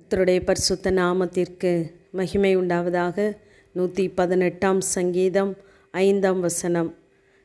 கர்த்தருடைய பரிசுத்த நாமத்திற்கு மகிமை உண்டாவதாக. நூற்றி பதினெட்டாம் சங்கீதம் ஐந்தாம் வசனம்.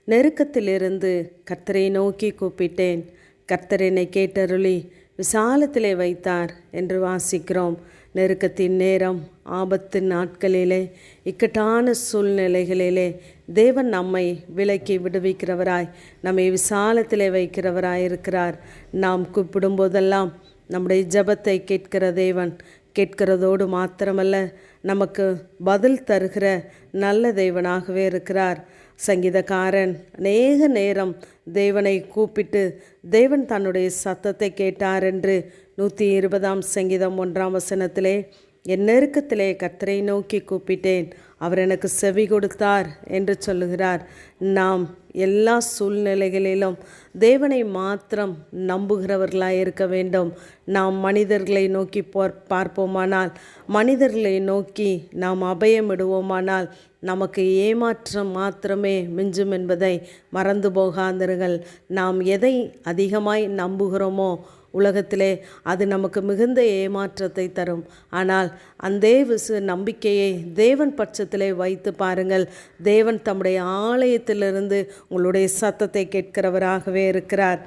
நெருக்கத்திலிருந்து கர்த்தரை நோக்கி கூப்பிட்டேன். கர்த்தர் என்னை கேட்டருளி விசாலத்திலே வைத்தார் என்று வாசிக்கிறோம். நெருக்கத்தின் நேரம் ஆபத்து நாட்களிலே இக்கட்டான சூழ்நிலைகளிலே தேவன் நம்மை விலக்கி விடுவிக்கிறவராய் நம்மை விசாலத்திலே வைக்கிறவராய் இருக்கிறார் நாம் கூப்பிடும்போதெல்லாம் நம்முடைய ஜெபத்தை கேட்கிற தேவன் கேட்கிறதோடு மாத்திரமல்ல நமக்கு பதில் தருகிற நல்ல தேவனாகவே இருக்கிறார். சங்கீதக்காரன் அநேக நேரம் தேவனை கூப்பிட்டு தேவன் தன்னுடைய சத்தத்தை கேட்டார் என்று நூற்றி இருபதாம் சங்கீதம் ஒன்றாம் வசனத்திலே என் நெருக்கத்திலே கத்தரை நோக்கி கூப்பிட்டேன். அவர் எனக்கு செவி கொடுத்தார் என்று சொல்லுகிறார். நாம் எல்லா சூழ்நிலைகளிலும் தேவனை மாத்திரம் நம்புகிறவர்களாக இருக்க வேண்டும். நாம் மனிதர்களை நோக்கி போர் பார்ப்போமானால் மனிதர்களை நோக்கி நாம் அபயமிடுவோமானால் நமக்கு ஏமாற்றம் மாத்திரமே மிஞ்சும் என்பதை மறந்து போகாதீர்கள் நாம் எதை அதிகமாய் நம்புகிறோமோ உலகத்திலே அது நமக்கு மிகுந்த ஏமாற்றத்தை தரும். ஆனால் அந்த விசு நம்பிக்கையை தேவன் பட்சத்திலே வைத்து பாருங்கள். தேவன் தம்முடைய ஆலயத்திலிருந்து உங்களுடைய சத்தத்தை கேட்கிறவராகவே இருக்கிறார்.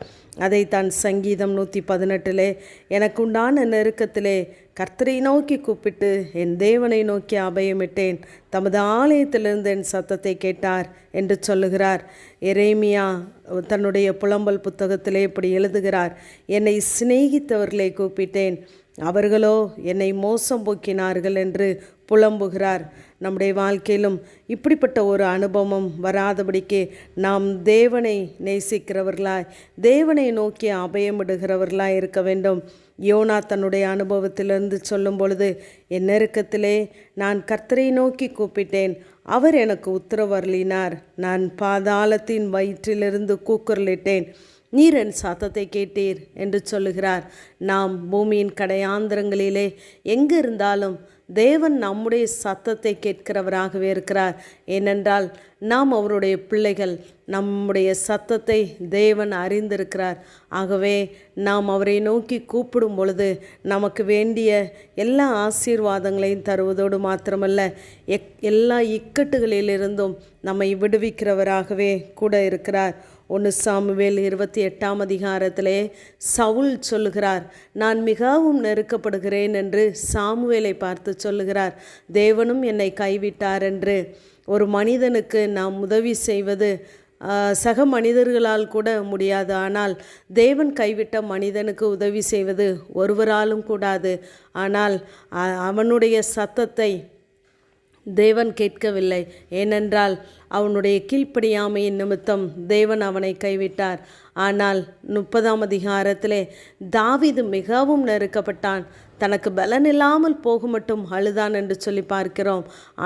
அதை தான் சங்கீதம் நூற்றி பதினெட்டிலே எனக்குண்டான நெருக்கத்திலே கர்த்தரை நோக்கி கூப்பிட்டு என் தேவனை நோக்கி அபயமிட்டேன் தமது ஆலயத்திலிருந்து என் சத்தத்தை கேட்டார் என்று சொல்லுகிறார். எரேமியா தன்னுடைய புலம்பல் புத்தகத்திலே இப்படி எழுதுகிறார் என்னை சிநேகித்தவர்களை கூப்பிட்டேன். அவர்களோ என்னை மோசம் போக்கினார்கள் என்று புலம்புகிறார். நம்முடைய வாழ்க்கையிலும் இப்படிப்பட்ட ஒரு அனுபவம் வராதபடிக்கு நாம் தேவனை நேசிக்கிறவர்களாய் தேவனை நோக்கி அபயமிடுகிறவர்களாய் இருக்க வேண்டும். யோனா தன்னுடைய அனுபவத்திலிருந்து சொல்லும் பொழுது என் நெருக்கத்திலே நான் கர்த்தரை நோக்கி கூப்பிட்டேன். அவர் எனக்கு உத்தரவருளினார். நான் பாதாளத்தின் வயிற்றிலிருந்து கூக்குரலிட்டேன். நீர் என் சத்தத்தை கேட்டீர் என்று சொல்லுகிறார். நாம் பூமியின் கடையாந்திரங்களிலே எங்கே இருந்தாலும் தேவன் நம்முடைய சத்தத்தை கேட்கிறவராகவே இருக்கிறார். ஏனென்றால் நாம் அவருடைய பிள்ளைகள் நம்முடைய சத்தத்தை தேவன் அறிந்திருக்கிறார். ஆகவே நாம் அவரை நோக்கி கூப்பிடும் பொழுது நமக்கு வேண்டிய எல்லா ஆசீர்வாதங்களையும் தருவதோடு மாத்திரமல்ல எக் எல்லா இக்கட்டுகளிலிருந்தும் நம்மை விடுவிக்கிறவராகவே கூட இருக்கிறார். ஒன்று சாமுவேல் இருபத்தி எட்டாம் அதிகாரத்திலே சவுல் சொல்லுகிறார் நான் மிகவும் நெருக்கப்படுகிறேன் என்று சாமுவேலை பார்த்து சொல்லுகிறார் தேவனும் என்னை கைவிட்டார் என்று. ஒரு மனிதனுக்கு நாம் உதவி செய்வது சக மனிதர்களால் கூட முடியாது. ஆனால் தேவன் கைவிட்ட மனிதனுக்கு உதவி செய்வது ஒருவராலும் கூடாது. ஆனால் அவனுடைய சத்தத்தை தேவன் கேட்கவில்லை. ஏனென்றால் அவனுடைய கீழ்ப்படியாமையின் நிமித்தம் தேவன் அவனை கைவிட்டார். ஆனால் முப்பதாம் அதிகாரத்திலே தாவிது மிகவும் நெருக்கப்பட்டான். தனக்கு பலன் இல்லாமல் போக மட்டும் அழுதான் என்று சொல்லி பார்க்கிறோம்.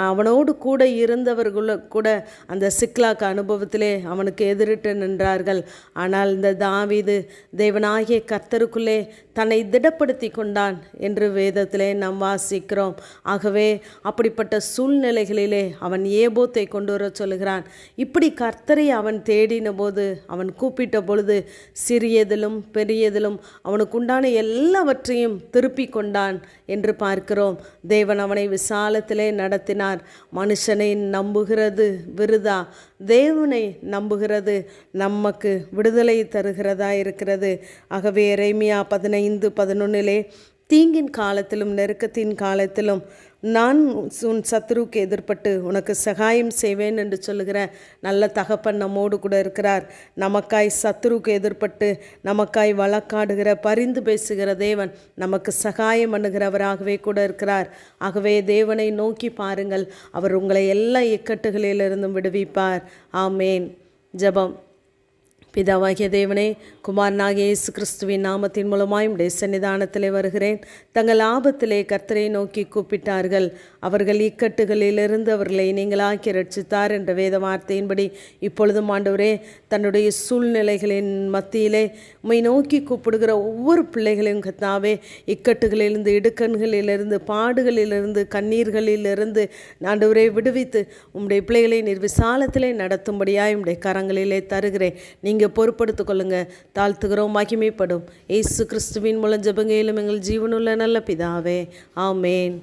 அவனோடு கூட இருந்தவர்கள கூட அந்த சிக்லாக் அனுபவத்திலே அவனுக்கு எதிரிட்டு நின்றார்கள். ஆனால் இந்த தாவிது தேவனாகிய கர்த்தருக்குள்ளே தன்னை திடப்படுத்தி கொண்டான் என்று வேதத்திலே நாம் வாசிக்கிறோம். ஆகவே அப்படிப்பட்ட சூழ்நிலைகளிலே அவன் ஏபோத்தை கொண்டு வர சொல்ல சொல்லுகிறான். இப்படி கர்த்தரை அவன் தேடின போது அவன் கூப்பிட்ட பொழுது சிறியதிலும் பெரியதிலும் அவனுக்குண்டான எல்லாவற்றையும் திருப்பி கொண்டான் என்று பார்க்கிறோம். தேவன் அவனை விசாலத்திலே நடத்தினார். மனுஷனை நம்புகிறது விருதா? தேவனை நம்புகிறது நமக்கு விடுதலை தருகிறதா இருக்கிறது? ஆகவே இறைமையா பதினைந்து பதினொன்னிலே தீங்கின் காலத்திலும் நெருக்கத்தின் காலத்திலும் நான் உன் சத்ருவுக்கு எதிர்பட்டு உனக்கு சகாயம் செய்வேன் என்று சொல்லுகிற நல்ல தகப்பன் நம்மோடு கூட இருக்கிறார். நமக்காய் சத்ருவுக்கு எதிர்பட்டு நமக்காய் வழக்காடுகிற பரிந்து பேசுகிற தேவன் நமக்கு சகாயம் பண்ணுகிறவராகவே கூட இருக்கிறார். ஆகவே தேவனை நோக்கி பாருங்கள். அவர் உங்களை எல்லா இக்கட்டுகளிலிருந்தும் விடுவிப்பார். ஆமேன். ஜபம். பிதாவாகிய தேவனே குமாரனாகிய இயேசு கிறிஸ்துவின் நாமத்தின் மூலமாய் உடைய சன்னிதானத்திலே வருகிறேன். தங்கள் ஆபத்திலே கர்த்தரை நோக்கி கூப்பிட்டார்கள். அவர்கள் இக்கட்டுகளிலிருந்து அவர்களை நீங்களாக்கி ரட்சித்தார் என்ற வேத வார்த்தையின்படி இப்பொழுதும் ஆண்டவரே தன்னுடைய சூழ்நிலைகளின் மத்தியிலே உம்மை நோக்கி கூப்பிடுகிற ஒவ்வொரு பிள்ளைகளையும் கத்தாவே இக்கட்டுகளிலிருந்து இடுக்கண்களிலிருந்து பாடுகளிலிருந்து கண்ணீர்களிலிருந்து ஆண்டவரே விடுவித்து உம்முடைய பிள்ளைகளை நிர்விசாலத்திலே நடத்தும்படியாய் உம்முடைய கரங்களிலே தருகிறேன். நீங்கள் பொறுப்படுத்திக் கொள்ளுங்க. தாழ்த்துகிறோம் மகிமைப்படும். இயேசு கிறிஸ்துவின் மூலம் ஜபங்கையிலும் எங்கள் ஜீவனுள்ள நல்ல பிதாவே. ஆமேன்.